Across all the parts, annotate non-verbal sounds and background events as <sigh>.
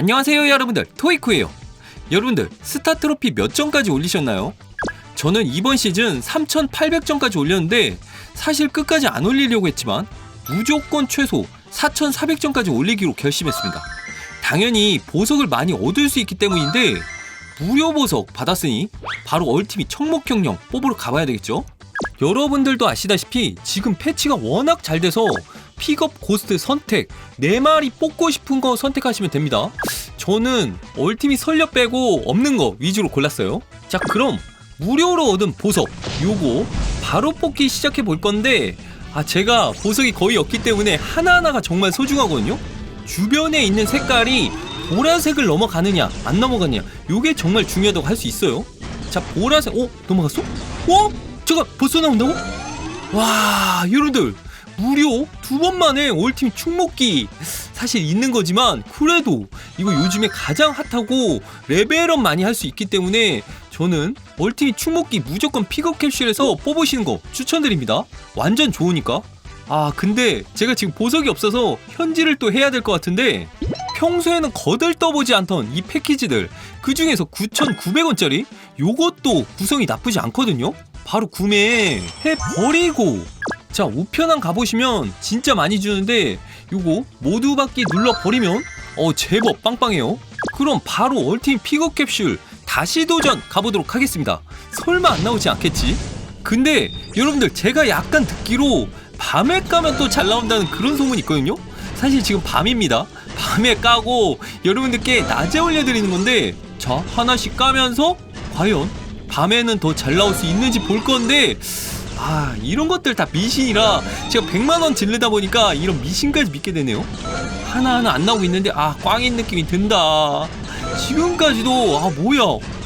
안녕하세요 여러분들 토이쿠예요 여러분들 스타 트로피 몇 점까지 올리셨나요? 저는 이번 시즌 3800점까지 올렸는데 사실 끝까지 안 올리려고 했지만 무조건 최소 4400점까지 올리기로 결심했습니다 당연히 보석을 많이 얻을 수 있기 때문인데 무료 보석 받았으니 바로 얼티밋 청목경령 뽑으러 가봐야 되겠죠? 여러분들도 아시다시피 지금 패치가 워낙 잘 돼서 픽업 고스트 선택 4마리 뽑고 싶은 거 선택하시면 됩니다 저는 얼티밋 설력 빼고 없는 거 위주로 골랐어요 자 그럼 무료로 얻은 보석 요거 바로 뽑기 시작해 볼 건데 아 제가 보석이 거의 없기 때문에 하나하나가 정말 소중하거든요 주변에 있는 색깔이 보라색을 넘어가느냐 안 넘어가느냐 요게 정말 중요하다고 할 수 있어요 자 보라색 어? 넘어갔어? 어? 잠깐 벌써 나온다고? 와 여러분들 무료 두 번 만에 올팀 충목기. 사실 있는 거지만 그래도 이거 요즘에 가장 핫하고 레벨업 많이 할 수 있기 때문에 저는 얼티밋 충목기 무조건 픽업 캡슐에서 뽑으시는 거 추천드립니다. 완전 좋으니까. 아 근데 제가 지금 보석이 없어서 현질을 또 해야 될 것 같은데 평소에는 거들 떠보지 않던 이 패키지들 그 중에서 9,900원짜리? 요것도 구성이 나쁘지 않거든요? 바로 구매해 버리고 자 우편함 가보시면 진짜 많이 주는데 요거 모두 받기 눌러 버리면 어 제법 빵빵해요. 그럼 바로 얼팀 픽업 캡슐 다시 도전 가보도록 하겠습니다. 설마 안 나오지 않겠지? 근데 여러분들 제가 약간 듣기로 밤에 까면 또 잘 나온다는 그런 소문이 있거든요? 사실 지금 밤입니다. 밤에 까고 여러분들께 낮에 올려드리는 건데 자 하나씩 까면서 과연 밤에는 더 잘 나올 수 있는지 볼 건데 아 이런 것들 다 미신이라 제가 100만원 질르다 보니까 이런 미신까지 믿게 되네요. 하나하나 안 나오고 있는데 아 꽝인 느낌이 든다. 지금까지도 아 뭐야.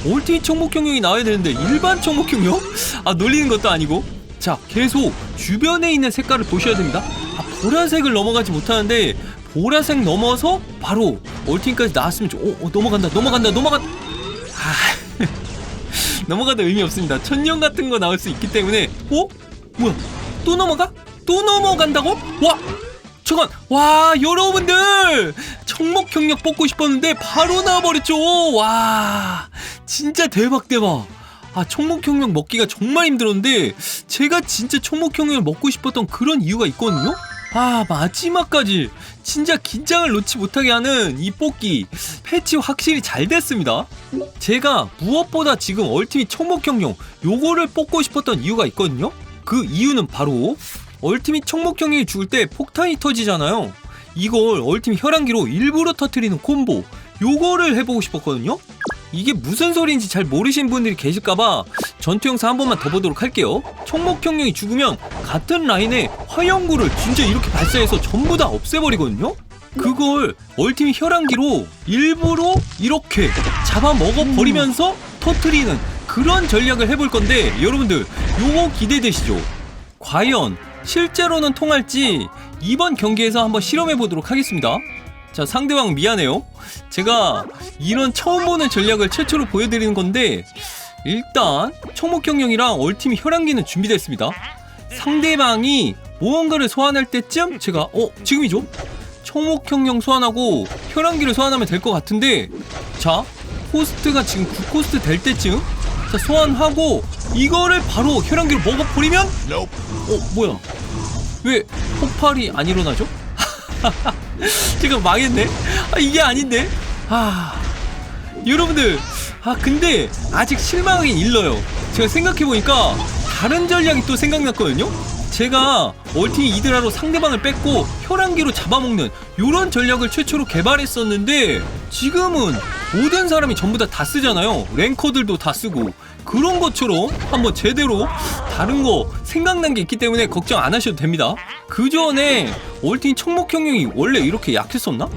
올티 청목경영이 나와야 되는데 일반 청목경영? 아 놀리는 것도 아니고. 자 계속 주변에 있는 색깔을 보셔야 됩니다. 아 보라색을 넘어가지 못하는데 보라색 넘어서 바로 올팀까지 나왔으면 좋... 어, 어 넘어간다 넘어간다 넘어간 아 넘어가도 의미 없습니다. 천년 같은 거 나올 수 있기 때문에 어? 뭐야? 또 넘어가? 또 넘어간다고? 와! 잠깐 와 여러분들! 청목 경력 뽑고 싶었는데 바로 나와버렸죠! 와 진짜 대박 대박. 아 청목 경력 먹기가 정말 힘들었는데 제가 진짜 청목 경력을 먹고 싶었던 그런 이유가 있거든요 아 마지막까지 진짜 긴장을 놓지 못하게 하는 이 뽑기 패치 확실히 잘 됐습니다. 제가 무엇보다 지금 얼티밋 청목 경력 요거를 뽑고 싶었던 이유가 있거든요. 그 이유는 바로 얼티밋 청목 경력이 죽을 때 폭탄이 터지잖아요. 이걸 얼티밋 혈안기로 일부러 터트리는 콤보 요거를 해보고 싶었거든요. 이게 무슨 소리인지 잘 모르신 분들이 계실까봐 전투 영상 한 번만 더 보도록 할게요. 청목형령이 죽으면 같은 라인에 화염구를 진짜 이렇게 발사해서 전부 다 없애버리거든요? 그걸 얼티밋 혈안기로 일부러 이렇게 잡아먹어버리면서 터트리는 그런 전략을 해볼 건데 여러분들 요거 기대되시죠? 과연 실제로는 통할지 이번 경기에서 한번 실험해 보도록 하겠습니다. 자 상대방 미안해요 제가 이런 처음 보는 전략을 최초로 보여드리는 건데 일단 청목경영이랑 얼티밋 혈안기는 준비됐습니다 상대방이 무언가를 소환할 때쯤 제가 어 지금이죠 청목경영 소환하고 혈안기를 소환하면 될 것 같은데 자 코스트가 지금 9코스트 될 때쯤 자 소환하고 이거를 바로 혈안기로 먹어버리면 어 뭐야 왜 폭발이 안 일어나죠? <laughs> 지금 망했네. 아, 이게 아닌데. 아 여러분들 아 근데 아직 실망하긴 일러요. 제가 생각해 보니까 다른 전략이 또 생각났거든요. 제가 얼티 이드라로 상대방을 뺏고 혈안기로 잡아먹는 이런 전략을 최초로 개발했었는데 지금은 모든 사람이 전부 다 다 쓰잖아요. 랭커들도 다 쓰고 그런 것처럼 한번 제대로 다른 거 생각난 게 있기 때문에 걱정 안 하셔도 됩니다. 그 전에 올틴 청목형령이 원래 이렇게 약했었나?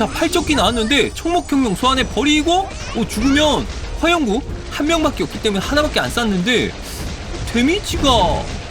자, 팔적기 나왔는데 청목형령 소환해 버리고 어, 죽으면 화영구 한 명밖에 없기 때문에 하나밖에 안 쐈는데 데미지가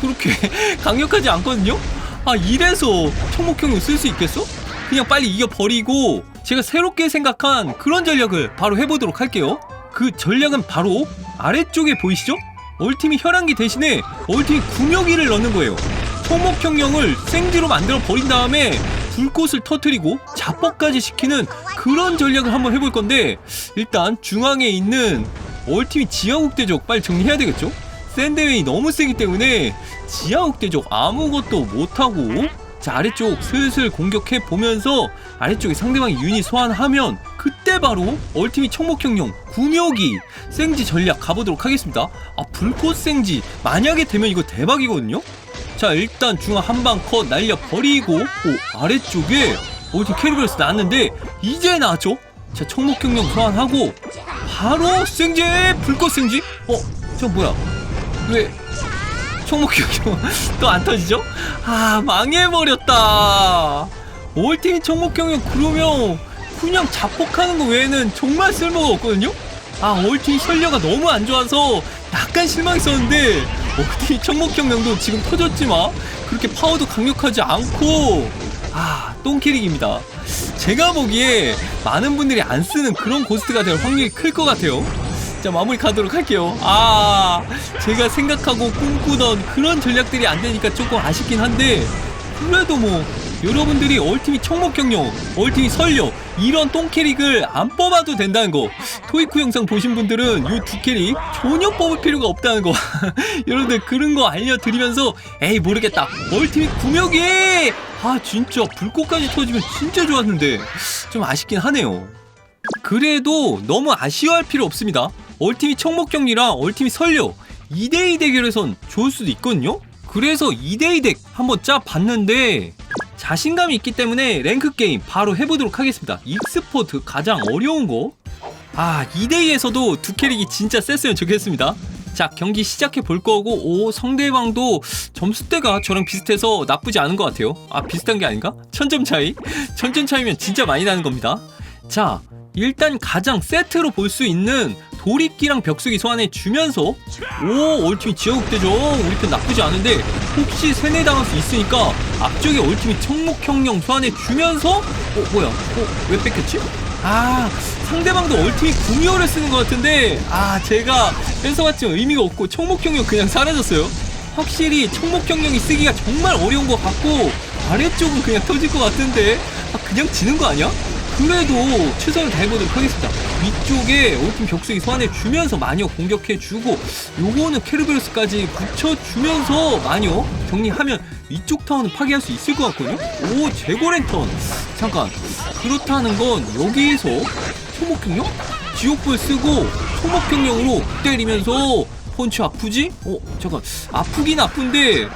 그렇게 <laughs> 강력하지 않거든요? 아, 이래서 청목형령 쓸 수 있겠어? 그냥 빨리 이겨버리고 제가 새롭게 생각한 그런 전략을 바로 해보도록 할게요. 그 전략은 바로 아래쪽에 보이시죠? 얼티밋 혈안기 대신에 얼티밋 궁여기를 넣는 거예요. 소목형령을 생지로 만들어 버린 다음에 불꽃을 터트리고 자뻑까지 시키는 그런 전략을 한번 해볼 건데 일단 중앙에 있는 얼티밋 지하국 대적 빨리 정리해야 되겠죠? 샌드웨이 너무 세기 때문에 지하국 대적 아무것도 못하고 자 아래쪽 슬슬 공격해 보면서 아래쪽에 상대방이 유닛 소환하면 그때 바로 얼티밋 청목형용 구묘기 생지 전략 가보도록 하겠습니다 아 불꽃 생지 만약에 되면 이거 대박이거든요 자 일단 중앙 한방 컷 날려버리고 오 아래쪽에 얼티 캐리버스 나왔는데 이제 나왔죠? 자 청목형용 소환하고 바로 생지 불꽃 생지? 어 저 뭐야? 왜 청목형용 <laughs> 또안 터지죠? 아 망해버렸다. 올팀이 청목형용 그러면 그냥 자폭하는 거 외에는 정말 쓸모가 없거든요? 아 올팀 전력가 너무 안 좋아서 약간 실망했었는데 올팀 청목형용도 지금 터졌지만 그렇게 파워도 강력하지 않고. 아 똥캐릭입니다. 제가 보기에 많은 분들이 안 쓰는 그런 고스트가 될 확률이 클 것 같아요. 자 마무리 가도록 할게요. 아 제가 생각하고 꿈꾸던 그런 전략들이 안 되니까 조금 아쉽긴 한데 그래도 뭐 여러분들이 얼티밋 청목경영 얼티밋 설력 이런 똥캐릭을 안 뽑아도 된다는 거. 토이쿠 영상 보신 분들은 이두 캐릭 전혀 뽑을 필요가 없다는 거. <laughs> 여러분들 그런 거 알려드리면서 에이 모르겠다. 얼티밋 구명이! 아 진짜 불꽃까지 터지면 진짜 좋았는데. 좀 아쉽긴 하네요. 그래도 너무 아쉬워할 필요 없습니다. 얼티밋 청목경리랑 얼티밋 설려 2대2 대결에선 좋을 수도 있거든요. 그래서 2대2 덱 한번 짜 봤는데 자신감이 있기 때문에 랭크 게임 바로 해보도록 하겠습니다. 익스포트 가장 어려운 거. 아 2대2에서도 두 캐릭이 진짜 셌으면 좋겠습니다. 자 경기 시작해 볼 거고 오 상대방도 점수대가 저랑 비슷해서 나쁘지 않은 것 같아요. 아 비슷한 게 아닌가? 천점 차이? <laughs> 천점 차이면 진짜 많이 나는 겁니다. 자 일단 가장 세트로 볼 수 있는 도립기랑 벽수기 소환해 주면서 오 얼티밋 지하국대죠 우리 편 나쁘지 않은데 혹시 세뇌 당할 수 있으니까 앞쪽에 얼티밋 청목형령 소환해 주면서 어 뭐야 어 왜 뺏겼지? 아 상대방도 얼티밋 구미호를 쓰는 것 같은데 아 제가 뺏어봤지만 의미가 없고 청목형령 그냥 사라졌어요 확실히 청목형령이 쓰기가 정말 어려운 것 같고 아래쪽은 그냥 터질 것 같은데 아 그냥 지는 거 아니야? 그래도 최선을 다해보도록 하겠습니다. 위쪽에 올팀 격수기 소환해 주면서 마녀 공격해 주고 요거는 케르베로스까지 붙여주면서 마녀 정리하면 위쪽 타워는 파괴할 수 있을 것 같거든요. 오 제고 랜턴 잠깐 그렇다는 건 여기에서 초목경령 지옥불 쓰고 초목경령으로 때리면서 펀치 아프지? 어 잠깐 아프긴 아픈데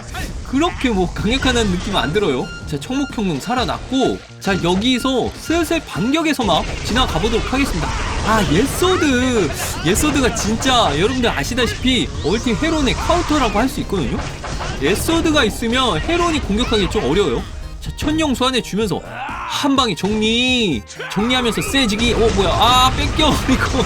그렇게 뭐 강력하다는 느낌은 안 들어요. 자 청목형용 살아났고 자 여기서 슬슬 반격에서 막 지나가 보도록 하겠습니다. 아 예소드 예소드가 진짜 여러분들 아시다시피 얼팀 헤론의 카운터라고 할 수 있거든요. 예소드가 있으면 헤론이 공격하기 좀 어려워요. 자 천령 소환해 주면서 한 방에 정리 정리하면서 세지기 어 뭐야 아 뺏겨 <laughs> 이거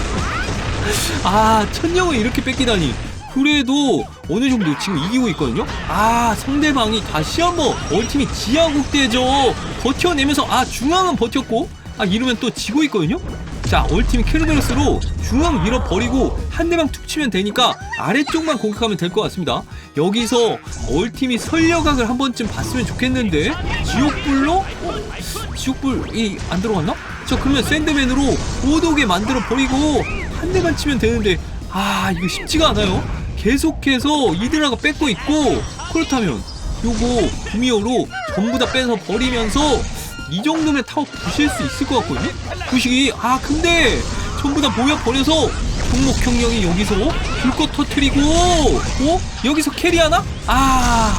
아 천령을 이렇게 뺏기다니 그래도 어느 정도 지금 이기고 있거든요. 아 상대방이 다시 한번 얼팀이 지하국대죠. 버텨내면서 아 중앙은 버텼고 아 이러면 또 지고 있거든요. 자 얼팀이 캐르베로스로 중앙 밀어버리고 한 대만 툭 치면 되니까 아래쪽만 공격하면 될 것 같습니다. 여기서 얼팀이 설려각을 한 번쯤 봤으면 좋겠는데 지옥불로 어, 지옥불이 안 들어갔나? 자 그러면 샌드맨으로 오독에 만들어 버리고 한 대만 치면 되는데 아 이거 쉽지가 않아요. 계속해서 이드라가 뺏고 있고 그렇다면 요거 구미호로 전부 다 뺏어 버리면서 이 정도면 타워 부실 수 있을 것 같거든요? 부시기 아 근데 전부 다 모여 버려서 종목형령이 여기서 불꽃 터트리고 어? 여기서 캐리하나? 아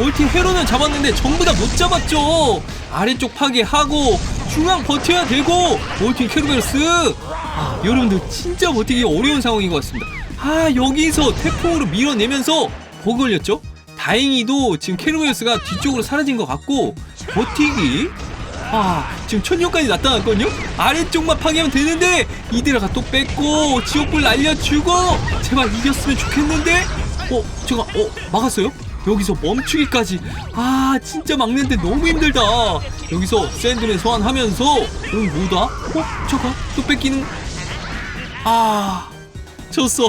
올팀 헤로는 잡았는데 전부 다 못 잡았죠 아래쪽 파괴하고 중앙 버텨야 되고 올팀 캐르베르스 아 여러분들 진짜 버티기 어려운 상황인 것 같습니다 아 여기서 태풍으로 밀어내면서 버그 걸렸죠? 다행히도 지금 캐르베르스가 뒤쪽으로 사라진 것 같고 버티기. 아 지금 천년까지 나타났거든요? 아래쪽만 파괴하면 되는데 이데라가 또 뺐고 지옥불 날려주고 제발 이겼으면 좋겠는데? 어 제가 어 막았어요? 여기서 멈추기까지. 아 진짜 막는데 너무 힘들다. 여기서 샌드맨 소환하면서 어 뭐다? 어 잠깐 또 뺏기는. 아 졌어